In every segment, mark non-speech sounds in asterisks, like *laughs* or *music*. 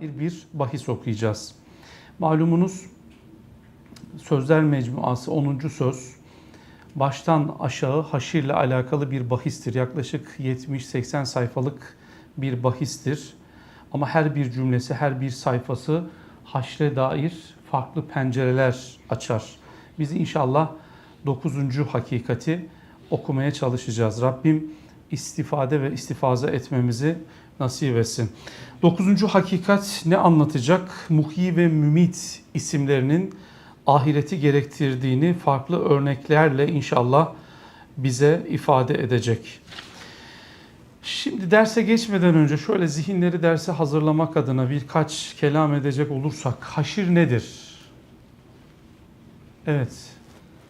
bir bahis okuyacağız. Malumunuz Sözler Mecmuası 10. söz baştan aşağı haşirle alakalı bir bahistir. Yaklaşık 70-80 sayfalık bir bahistir. Ama her bir cümlesi, her bir sayfası haşre dair farklı pencereler açar. Biz inşallah 9. hakikati okumaya çalışacağız. Rabbim istifade ve istifaza etmemizi nasip etsin. 9. hakikat ne anlatacak? Muhyi ve Mümit isimlerinin ahireti gerektirdiğini farklı örneklerle inşallah bize ifade edecek. Şimdi derse geçmeden önce şöyle zihinleri derse hazırlamak adına birkaç kelam edecek olursak haşir nedir? Evet.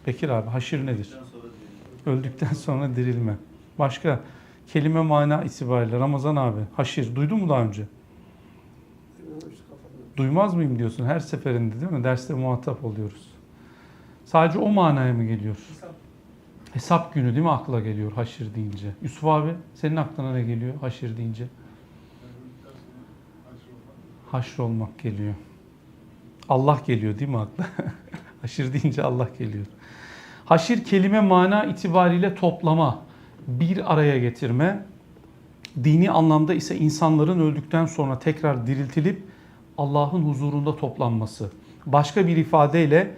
Bekir abi haşir nedir? Öldükten sonra dirilme. Başka kelime mana itibariyle Ramazan abi haşir duydun mu daha önce? Duymaz mıyım diyorsun her seferinde değil mi? Derste muhatap oluyoruz. Sadece o manaya mı geliyor? Hesap günü değil mi akla geliyor haşir deyince? Yusuf abi senin aklına ne geliyor haşir deyince? Haşr olmak geliyor. Allah geliyor değil mi akla? *laughs* haşir deyince Allah geliyor. Haşir kelime mana itibariyle toplama, bir araya getirme. Dini anlamda ise insanların öldükten sonra tekrar diriltilip Allah'ın huzurunda toplanması. Başka bir ifadeyle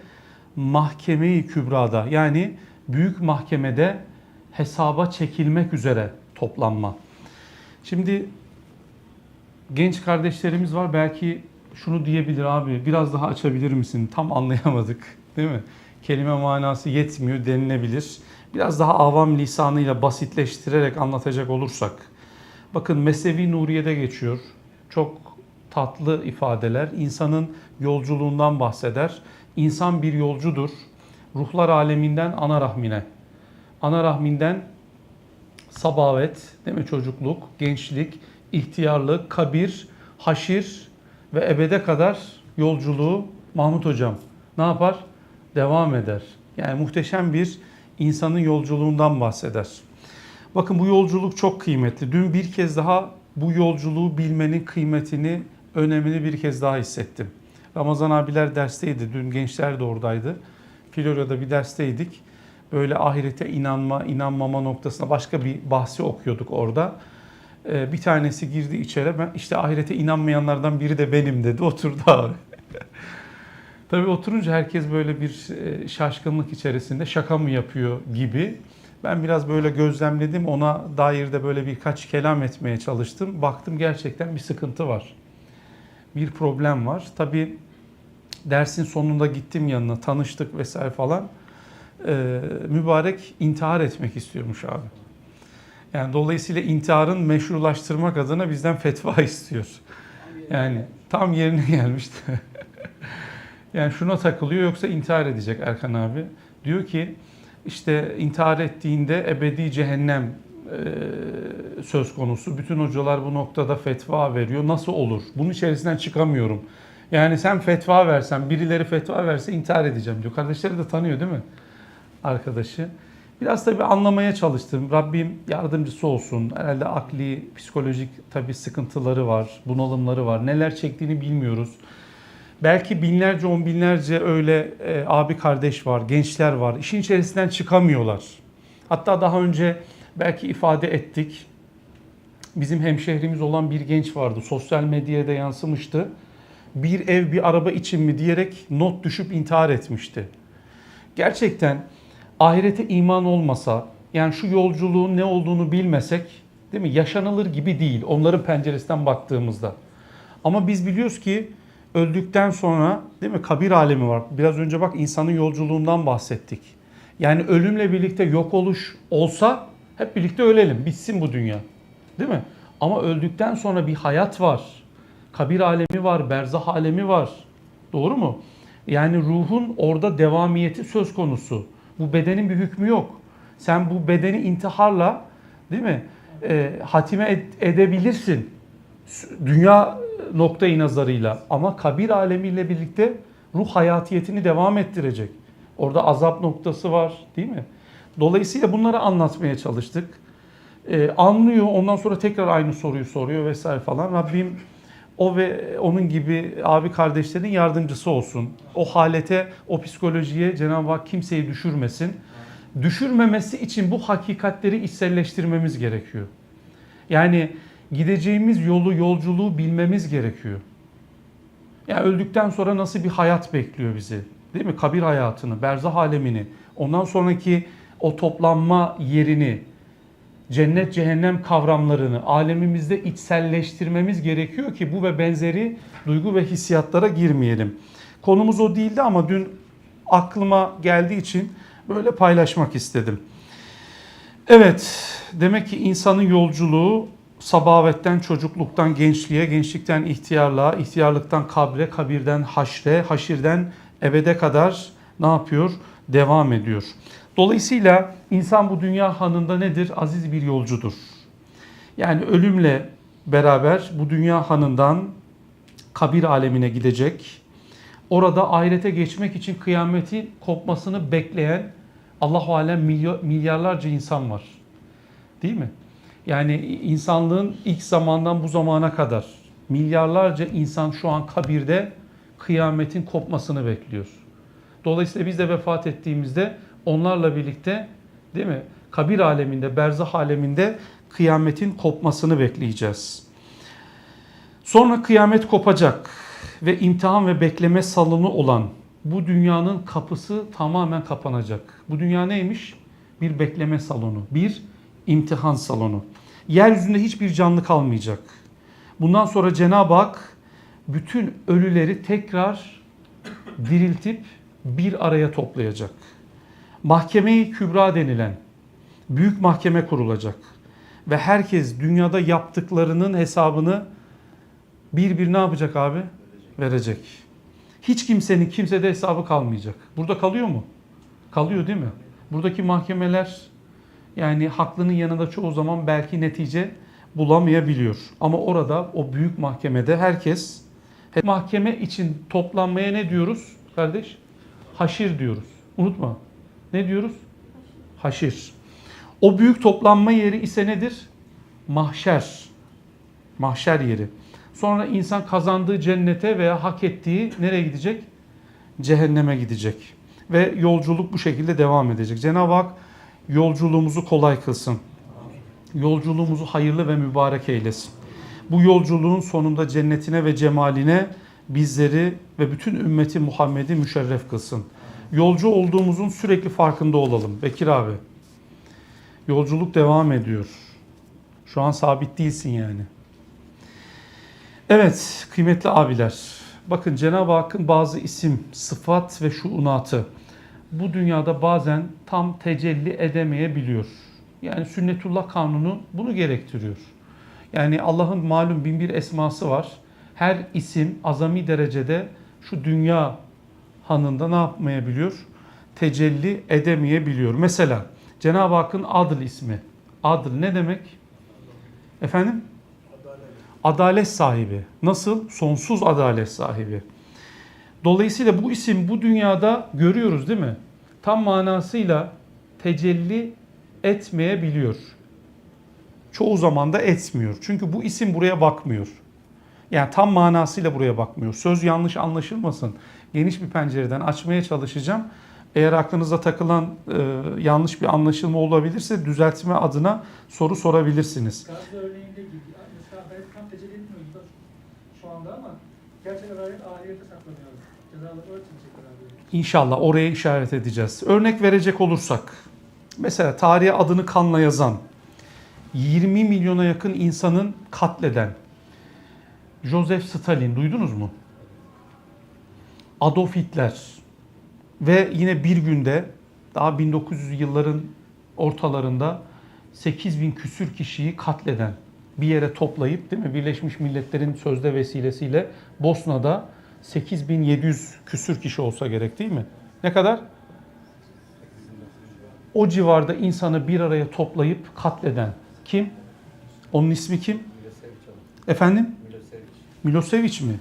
mahkeme-i kübrada yani büyük mahkemede hesaba çekilmek üzere toplanma. Şimdi genç kardeşlerimiz var belki şunu diyebilir abi biraz daha açabilir misin? Tam anlayamadık değil mi? Kelime manası yetmiyor denilebilir. Biraz daha avam lisanıyla basitleştirerek anlatacak olursak. Bakın Mesnevi Nuriye'de geçiyor. Çok tatlı ifadeler. İnsanın yolculuğundan bahseder. İnsan bir yolcudur. Ruhlar aleminden ana rahmine. Ana rahminden sabavet, değil mi çocukluk, gençlik, ihtiyarlık, kabir, haşir ve ebede kadar yolculuğu Mahmut Hocam ne yapar? Devam eder. Yani muhteşem bir insanın yolculuğundan bahseder. Bakın bu yolculuk çok kıymetli. Dün bir kez daha bu yolculuğu bilmenin kıymetini, önemini bir kez daha hissettim. Ramazan abiler dersteydi. Dün gençler de oradaydı. Florya'da bir dersteydik. Böyle ahirete inanma, inanmama noktasına başka bir bahsi okuyorduk orada. Ee, bir tanesi girdi içeri. Ben işte ahirete inanmayanlardan biri de benim dedi. Oturdu abi. Tabii oturunca herkes böyle bir e, şaşkınlık içerisinde şaka mı yapıyor gibi. Ben biraz böyle gözlemledim. Ona dair de böyle birkaç kelam etmeye çalıştım. Baktım gerçekten bir sıkıntı var. Bir problem var. Tabii dersin sonunda gittim yanına, tanıştık vesaire falan. Ee, mübarek intihar etmek istiyormuş abi. Yani dolayısıyla intiharın meşrulaştırmak adına bizden fetva *laughs* istiyor. Yani tam yerine gelmişti. Yani şuna takılıyor yoksa intihar edecek Erkan abi. Diyor ki işte intihar ettiğinde ebedi cehennem e, söz konusu. Bütün hocalar bu noktada fetva veriyor. Nasıl olur? Bunun içerisinden çıkamıyorum. Yani sen fetva versen, birileri fetva verse intihar edeceğim diyor. Kardeşleri de tanıyor değil mi? Arkadaşı. Biraz tabii anlamaya çalıştım. Rabbim yardımcısı olsun. Herhalde akli, psikolojik tabii sıkıntıları var, bunalımları var. Neler çektiğini bilmiyoruz. Belki binlerce, on binlerce öyle e, abi kardeş var, gençler var. İşin içerisinden çıkamıyorlar. Hatta daha önce belki ifade ettik. Bizim hemşehrimiz olan bir genç vardı. Sosyal medyaya da yansımıştı. Bir ev, bir araba için mi diyerek not düşüp intihar etmişti. Gerçekten ahirete iman olmasa, yani şu yolculuğun ne olduğunu bilmesek, değil mi? Yaşanılır gibi değil onların penceresinden baktığımızda. Ama biz biliyoruz ki öldükten sonra değil mi kabir alemi var. Biraz önce bak insanın yolculuğundan bahsettik. Yani ölümle birlikte yok oluş olsa hep birlikte ölelim. Bitsin bu dünya. Değil mi? Ama öldükten sonra bir hayat var. Kabir alemi var, berzah alemi var. Doğru mu? Yani ruhun orada devamiyeti söz konusu. Bu bedenin bir hükmü yok. Sen bu bedeni intiharla değil mi? E, hatime ed- edebilirsin. Dünya noktayı nazarıyla ama kabir alemiyle birlikte ruh hayatiyetini devam ettirecek. Orada azap noktası var değil mi? Dolayısıyla bunları anlatmaya çalıştık. Ee, anlıyor ondan sonra tekrar aynı soruyu soruyor vesaire falan. Rabbim o ve onun gibi abi kardeşlerin yardımcısı olsun. O halete, o psikolojiye Cenab-ı Hak kimseyi düşürmesin. Düşürmemesi için bu hakikatleri içselleştirmemiz gerekiyor. Yani gideceğimiz yolu, yolculuğu bilmemiz gerekiyor. Yani öldükten sonra nasıl bir hayat bekliyor bizi? Değil mi? Kabir hayatını, berzah alemini, ondan sonraki o toplanma yerini, cennet cehennem kavramlarını alemimizde içselleştirmemiz gerekiyor ki bu ve benzeri duygu ve hissiyatlara girmeyelim. Konumuz o değildi ama dün aklıma geldiği için böyle paylaşmak istedim. Evet, demek ki insanın yolculuğu sabavetten çocukluktan gençliğe, gençlikten ihtiyarlığa, ihtiyarlıktan kabre, kabirden haşre, haşirden ebede kadar ne yapıyor? Devam ediyor. Dolayısıyla insan bu dünya hanında nedir? Aziz bir yolcudur. Yani ölümle beraber bu dünya hanından kabir alemine gidecek. Orada ahirete geçmek için kıyametin kopmasını bekleyen Allahu alem milyarlarca insan var. Değil mi? Yani insanlığın ilk zamandan bu zamana kadar milyarlarca insan şu an kabirde kıyametin kopmasını bekliyor. Dolayısıyla biz de vefat ettiğimizde onlarla birlikte değil mi? Kabir aleminde, berzah aleminde kıyametin kopmasını bekleyeceğiz. Sonra kıyamet kopacak ve imtihan ve bekleme salonu olan bu dünyanın kapısı tamamen kapanacak. Bu dünya neymiş? Bir bekleme salonu, bir imtihan salonu. Yeryüzünde hiçbir canlı kalmayacak. Bundan sonra Cenab-ı Hak bütün ölüleri tekrar diriltip bir araya toplayacak. Mahkeme-i Kübra denilen büyük mahkeme kurulacak. Ve herkes dünyada yaptıklarının hesabını bir bir ne yapacak abi? Verecek. Hiç kimsenin kimsede hesabı kalmayacak. Burada kalıyor mu? Kalıyor değil mi? Buradaki mahkemeler yani haklının yanında çoğu zaman belki netice bulamayabiliyor. Ama orada o büyük mahkemede herkes mahkeme için toplanmaya ne diyoruz kardeş? Haşir diyoruz. Unutma. Ne diyoruz? Haşir. O büyük toplanma yeri ise nedir? Mahşer. Mahşer yeri. Sonra insan kazandığı cennete veya hak ettiği nereye gidecek? Cehenneme gidecek. Ve yolculuk bu şekilde devam edecek. Cenab-ı Hak yolculuğumuzu kolay kılsın. Yolculuğumuzu hayırlı ve mübarek eylesin. Bu yolculuğun sonunda cennetine ve cemaline bizleri ve bütün ümmeti Muhammed'i müşerref kılsın. Yolcu olduğumuzun sürekli farkında olalım. Bekir abi. Yolculuk devam ediyor. Şu an sabit değilsin yani. Evet kıymetli abiler. Bakın Cenab-ı Hakk'ın bazı isim, sıfat ve şuunatı bu dünyada bazen tam tecelli edemeyebiliyor. Yani sünnetullah kanunu bunu gerektiriyor. Yani Allah'ın malum bin bir esması var. Her isim azami derecede şu dünya hanında ne yapmayabiliyor? Tecelli edemeyebiliyor. Mesela Cenab-ı Hakk'ın adıl ismi. Adıl ne demek? Efendim? Adalet sahibi. Nasıl? Sonsuz adalet sahibi. Dolayısıyla bu isim bu dünyada görüyoruz değil mi? Tam manasıyla tecelli etmeyebiliyor. Çoğu zaman da etmiyor. Çünkü bu isim buraya bakmıyor. Yani tam manasıyla buraya bakmıyor. Söz yanlış anlaşılmasın. Geniş bir pencereden açmaya çalışacağım. Eğer aklınıza takılan e, yanlış bir anlaşılma olabilirse düzeltme adına soru sorabilirsiniz. Gazze örneğinde gibi. Mesela adalet tam tecelli etmiyor gibi şu anda ama gerçek adalet ahirete saklanıyor. İnşallah oraya işaret edeceğiz. Örnek verecek olursak, mesela tarihe adını kanla yazan, 20 milyona yakın insanın katleden Joseph Stalin duydunuz mu? Adolf Hitler ve yine bir günde daha 1900 yılların ortalarında 8 bin küsür kişiyi katleden bir yere toplayıp değil mi Birleşmiş Milletler'in sözde vesilesiyle Bosna'da 8700 küsür kişi olsa gerek değil mi? Ne kadar? O civarda insanı bir araya toplayıp katleden kim? Onun ismi kim? Efendim? Milosevic mi?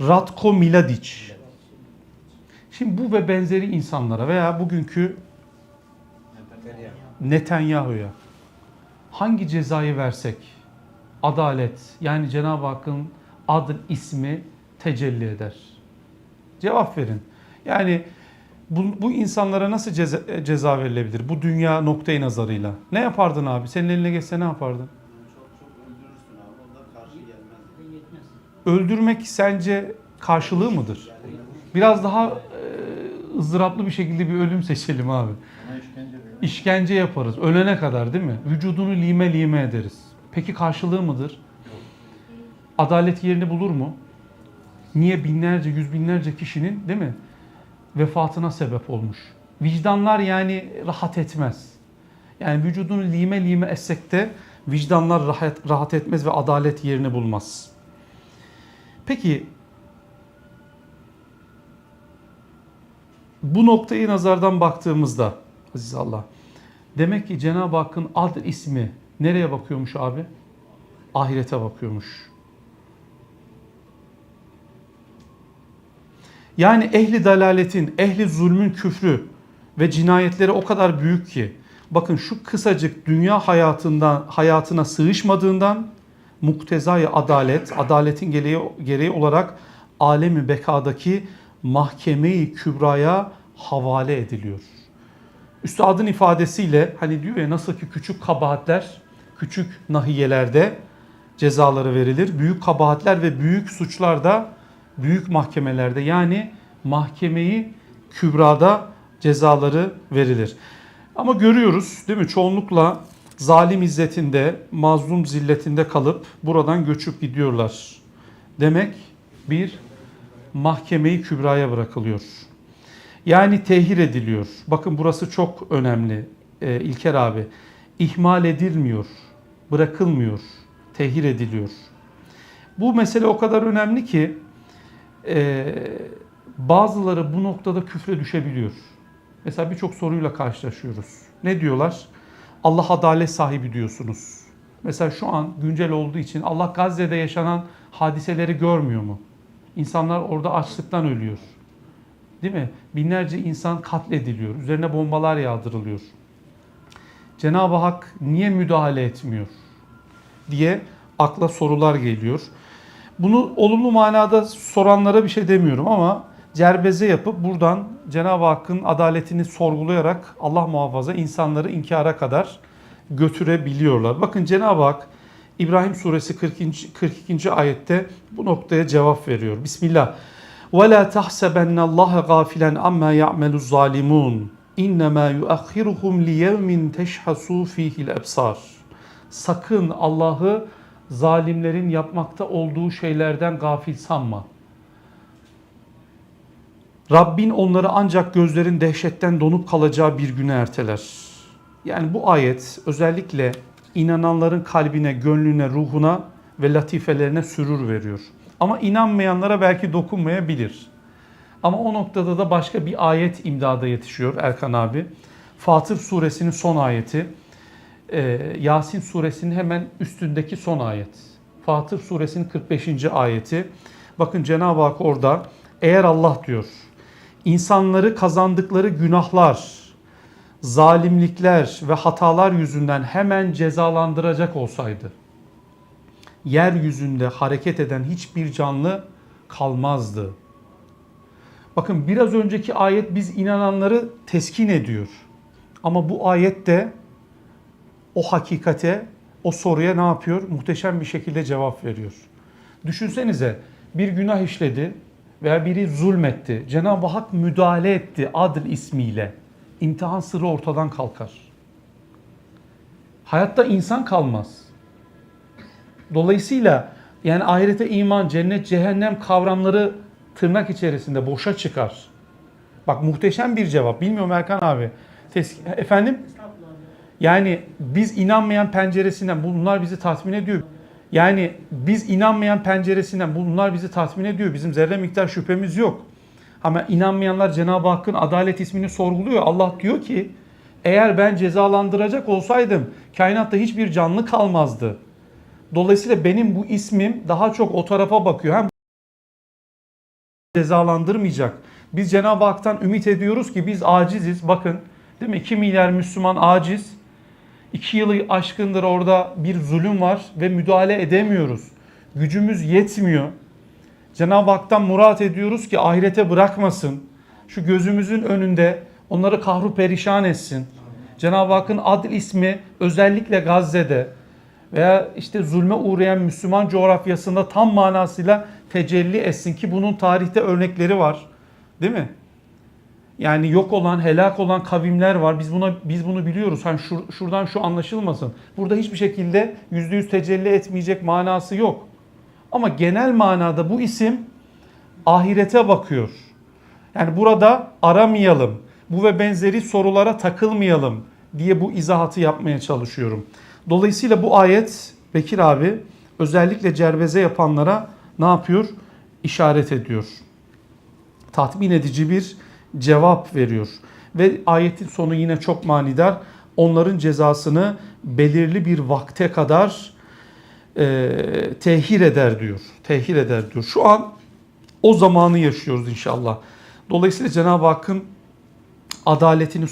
Ratko Mladic. Şimdi bu ve benzeri insanlara veya bugünkü Netanyahu'ya hangi cezayı versek adalet yani Cenab-ı Hakk'ın adl ismi tecelli eder? Cevap verin. Yani bu, bu insanlara nasıl ceza, ceza verilebilir? Bu dünya noktayı nazarıyla. Ne yapardın abi? Senin eline geçse ne yapardın? Öldürmek sence karşılığı mıdır? Biraz daha e, ızdıraplı bir şekilde bir ölüm seçelim abi. İşkence yaparız. Ölene kadar değil mi? Vücudunu lime lime ederiz. Peki karşılığı mıdır? Adalet yerini bulur mu? Niye binlerce, yüz binlerce kişinin değil mi? Vefatına sebep olmuş. Vicdanlar yani rahat etmez. Yani vücudunu lime lime etsek de vicdanlar rahat, rahat etmez ve adalet yerini bulmaz. Peki bu noktayı nazardan baktığımızda Aziz Allah demek ki Cenab-ı Hakk'ın ad ismi nereye bakıyormuş abi? Ahirete bakıyormuş. Yani ehli dalaletin, ehli zulmün küfrü ve cinayetleri o kadar büyük ki bakın şu kısacık dünya hayatından hayatına sığışmadığından muktezai adalet, adaletin gereği, gereği olarak alemi bekadaki mahkemeyi kübraya havale ediliyor. Üstadın ifadesiyle hani diyor ya nasıl ki küçük kabahatler küçük nahiyelerde cezaları verilir. Büyük kabahatler ve büyük suçlar da büyük mahkemelerde yani mahkemeyi kübrada cezaları verilir. Ama görüyoruz değil mi çoğunlukla zalim izzetinde, mazlum zilletinde kalıp buradan göçüp gidiyorlar. Demek bir mahkemeyi kübraya bırakılıyor. Yani tehir ediliyor. Bakın burası çok önemli e, İlker abi. İhmal edilmiyor, bırakılmıyor, tehir ediliyor. Bu mesele o kadar önemli ki e, bazıları bu noktada küfre düşebiliyor. Mesela birçok soruyla karşılaşıyoruz. Ne diyorlar? Allah adalet sahibi diyorsunuz. Mesela şu an güncel olduğu için Allah Gazze'de yaşanan hadiseleri görmüyor mu? İnsanlar orada açlıktan ölüyor. Değil mi? Binlerce insan katlediliyor. Üzerine bombalar yağdırılıyor. Cenab-ı Hak niye müdahale etmiyor? diye akla sorular geliyor. Bunu olumlu manada soranlara bir şey demiyorum ama cerbeze yapıp buradan Cenab-ı Hakk'ın adaletini sorgulayarak Allah muhafaza insanları inkara kadar götürebiliyorlar. Bakın Cenab-ı Hak İbrahim suresi 42. 42. ayette bu noktaya cevap veriyor. Bismillah. وَلَا تَحْسَبَنَّ اللّٰهَ غَافِلًا عَمَّا يَعْمَلُ الظَّالِمُونَ اِنَّمَا يُؤَخِّرُهُمْ لِيَوْمٍ تَشْحَسُوا ف۪يهِ الْاَبْصَارِ Sakın Allah'ı zalimlerin yapmakta olduğu şeylerden gafil sanma. Rabbin onları ancak gözlerin dehşetten donup kalacağı bir güne erteler. Yani bu ayet özellikle inananların kalbine, gönlüne, ruhuna ve latifelerine sürur veriyor. Ama inanmayanlara belki dokunmayabilir. Ama o noktada da başka bir ayet imdada yetişiyor Erkan abi. Fatır suresinin son ayeti. Ee, Yasin suresinin hemen üstündeki son ayet. Fatır suresinin 45. ayeti. Bakın Cenab-ı Hak orada eğer Allah diyor insanları kazandıkları günahlar, zalimlikler ve hatalar yüzünden hemen cezalandıracak olsaydı yeryüzünde hareket eden hiçbir canlı kalmazdı. Bakın biraz önceki ayet biz inananları teskin ediyor. Ama bu ayette o hakikate, o soruya ne yapıyor? Muhteşem bir şekilde cevap veriyor. Düşünsenize bir günah işledi veya biri zulmetti. Cenab-ı Hak müdahale etti adil ismiyle. İmtihan sırrı ortadan kalkar. Hayatta insan kalmaz. Dolayısıyla yani ahirete iman, cennet, cehennem kavramları tırnak içerisinde boşa çıkar. Bak muhteşem bir cevap. Bilmiyorum Erkan abi. Tes- Efendim? Estağfurullah. Yani biz inanmayan penceresinden bunlar bizi tatmin ediyor. Yani biz inanmayan penceresinden bunlar bizi tatmin ediyor. Bizim zerre miktar şüphemiz yok. Ama inanmayanlar Cenab-ı Hakk'ın adalet ismini sorguluyor. Allah diyor ki eğer ben cezalandıracak olsaydım kainatta hiçbir canlı kalmazdı. Dolayısıyla benim bu ismim daha çok o tarafa bakıyor. Hem cezalandırmayacak. Biz Cenab-ı Hak'tan ümit ediyoruz ki biz aciziz. Bakın değil mi? 2 milyar Müslüman aciz. İki yılı aşkındır orada bir zulüm var ve müdahale edemiyoruz. Gücümüz yetmiyor. Cenab-ı Hak'tan murat ediyoruz ki ahirete bırakmasın. Şu gözümüzün önünde onları kahru perişan etsin. Cenab-ı Hakk'ın adl ismi özellikle Gazze'de veya işte zulme uğrayan Müslüman coğrafyasında tam manasıyla tecelli etsin ki bunun tarihte örnekleri var. Değil mi? Yani yok olan, helak olan kavimler var. Biz buna biz bunu biliyoruz. Hani şur- şuradan şu anlaşılmasın. Burada hiçbir şekilde yüzde yüz tecelli etmeyecek manası yok. Ama genel manada bu isim ahirete bakıyor. Yani burada aramayalım. Bu ve benzeri sorulara takılmayalım diye bu izahatı yapmaya çalışıyorum. Dolayısıyla bu ayet Bekir abi özellikle cerbeze yapanlara ne yapıyor? İşaret ediyor. Tatmin edici bir cevap veriyor. Ve ayetin sonu yine çok manidar. Onların cezasını belirli bir vakte kadar e, tehir eder diyor. Tehir eder diyor. Şu an o zamanı yaşıyoruz inşallah. Dolayısıyla Cenab-ı Hakk'ın adaletini